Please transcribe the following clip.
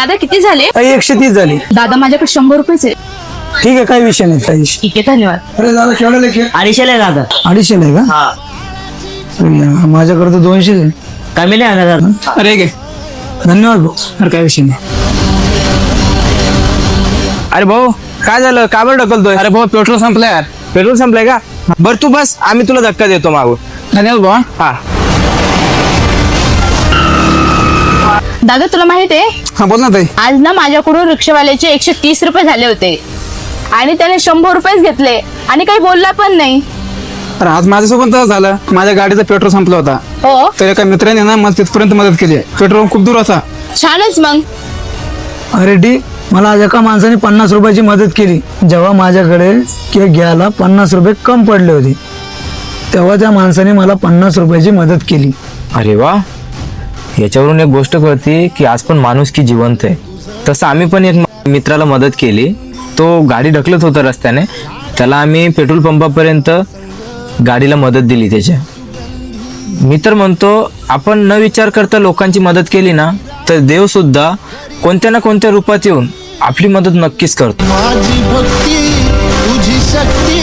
दादा किती झाले? एकशे तीस झाली. दादा माझ्याकडे शंभर रुपयेच आहे ठीक आहे काही विषय नाही ताई. ठीक आहे धन्यवाद. अरे दादा केवढा लेखे अडीचशेला आहे दादा. अडीचशे नाही का? हा. अरे माझ्याकडे तर दोनशे आहे. कमी नाही होणार दादा. अरे घे. धन्यवाद भाऊ. अरे काय विषय नाही. अरे भाऊ काय झालं? का बरं ढकलतोय? अरे भाऊ पेट्रोल संपलं यार. पेट्रोल संपलंय का? बर तू बस. आम्ही तुला धक्का देतो मागून. धन्यवाद भाऊ हा. दादा तुला माहीत आहे? हा बोल ना ताई. आज ना माझ्याकडून रिक्षावाल्याचे एकशे तीस रुपये झाले होते. आणि त्याने शंभर रुपयेच घेतले. आणि काही बोलला पण नाही. अरे आज माझ्यासोबत तसं झालं. माझ्या गाडीचा पेट्रोल संपला होता. हो? तर एका मित्राने ना मला तिथपर्यंत मदत केली पेट्रोल खूप दूर होता छानच मग. अरे डी मला आज एका माणसाने पन्नास रुपयाची मदत केली. जेव्हा माझ्याकडे केक घ्यायला पन्नास रुपये कम पडले होते तेव्हा त्या माणसाने मला पन्नास रुपयाची मदत केली. अरे वा. याच्यावरून एक गोष्ट कळते की आज पण माणूस की जिवंत आहे. तसं आम्ही पण एक मित्राला मदत केली. तो गाडी ढकलत होता रस्त्याने. त्याला आम्ही पेट्रोल पंपापर्यंत गाडीला मदत दिली त्याच्या मी तर म्हणतो आपण न विचार करता लोकांची मदत केली ना तर देव सुद्धा कोणत्या ना कोणत्या रूपात येऊन आपली मदत नक्कीच करतो. माझी भक्ती तुझी शक्ती